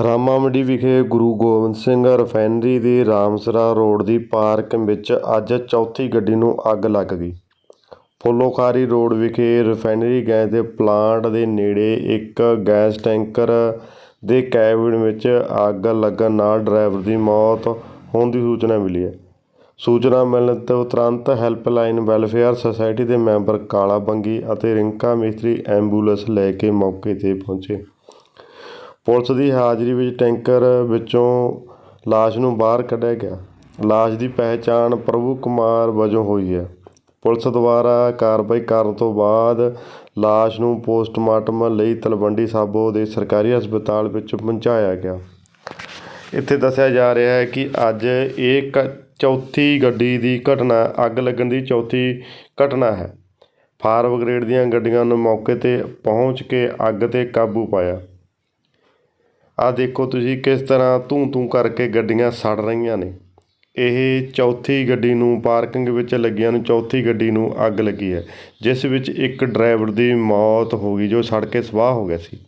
ਰਾਮਾ ਮੰਡੀ ਵਿਖੇ ਗੁਰੂ ਗੋਬਿੰਦ ਸਿੰਘ ਰਿਫਾਇਨਰੀ ਦੀ ਰਾਮਸਰਾ ਰੋਡ ਦੀ ਪਾਰਕਿੰਗ ਵਿੱਚ ਅੱਜ ਚੌਥੀ ਗੱਡੀ ਨੂੰ ਅੱਗ ਲੱਗ ਗਈ। ਫੁੱਲੋਖਾਰੀ ਰੋਡ ਵਿਖੇ ਰਿਫਾਇਨਰੀ ਗੈਸ ਦੇ ਪਲਾਂਟ ਦੇ ਨੇੜੇ ਇੱਕ ਗੈਸ ਟੈਂਕਰ ਦੇ ਕੈਬਿਨ ਵਿੱਚ ਅੱਗ ਲੱਗਣ ਨਾਲ ਡਰਾਈਵਰ ਦੀ ਮੌਤ ਹੋਣ ਦੀ ਸੂਚਨਾ ਮਿਲੀ ਹੈ। ਸੂਚਨਾ ਮਿਲਣ ਤੋਂ ਤੁਰੰਤ ਹੈਲਪਲਾਈਨ ਵੈਲਫੇਅਰ ਸੁਸਾਇਟੀ ਦੇ ਮੈਂਬਰ ਕਾਲਾ ਬੰਗੀ ਅਤੇ ਰਿੰਕਾ ਮਿਸਤਰੀ ਐਂਬੂਲੈਂਸ ਲੈ ਕੇ ਮੌਕੇ 'ਤੇ ਪਹੁੰਚੇ। ਪੁਲਿਸ ਦੀ ਹਾਜ਼ਰੀ ਵਿੱਚ ਟੈਂਕਰ ਵਿੱਚੋਂ ਲਾਸ਼ ਨੂੰ ਬਾਹਰ ਕੱਢਿਆ ਗਿਆ। ਲਾਸ਼ ਦੀ ਪਹਿਚਾਣ ਪ੍ਰਭੂ ਕੁਮਾਰ ਵਜੋਂ ਹੋਈ ਹੈ। ਪੁਲਿਸ ਦੁਆਰਾ ਕਾਰਵਾਈ ਕਰਨ ਤੋਂ ਬਾਅਦ ਲਾਸ਼ ਨੂੰ ਪੋਸਟਮਾਰਟਮ ਲਈ ਤਲਵੰਡੀ ਸਾਬੋ ਦੇ ਸਰਕਾਰੀ ਹਸਪਤਾਲ ਵਿੱਚ ਪਹੁੰਚਾਇਆ ਗਿਆ। ਇੱਥੇ ਦੱਸਿਆ ਜਾ ਰਿਹਾ ਹੈ ਕਿ ਅੱਜ ਇਹ ਕ, ਚੌਥੀ ਗੱਡੀ ਦੀ ਘਟਨਾ, ਅੱਗ ਲੱਗਣ ਦੀ ਚੌਥੀ ਘਟਨਾ ਹੈ। ਫਾਇਰ ਬ੍ਰਿਗੇਡ ਦੀਆਂ ਗੱਡੀਆਂ ਨੂੰ ਮੌਕੇ 'ਤੇ ਪਹੁੰਚ ਕੇ ਅੱਗ 'ਤੇ ਕਾਬੂ ਪਾਇਆ। ਆ ਦੇਖੋ ਤੁਸੀਂ ਕਿਸ ਤਰ੍ਹਾਂ ਧੂੰ ਧੂੰ ਕਰਕੇ ਗੱਡੀਆਂ ਸੜ ਰਹੀਆਂ ਨੇ। ਇਹ ਚੌਥੀ ਗੱਡੀ ਨੂੰ ਪਾਰਕਿੰਗ ਵਿੱਚ ਲੱਗੀਆਂ ਨੂੰ ਚੌਥੀ ਗੱਡੀ ਨੂੰ ਅੱਗ ਲੱਗੀ ਹੈ, ਜਿਸ ਵਿੱਚ ਇੱਕ ਡਰਾਈਵਰ ਦੀ ਮੌਤ ਹੋ ਗਈ, ਜੋ ਸੜ ਕੇ ਸਵਾਹ ਹੋ ਗਿਆ ਸੀ।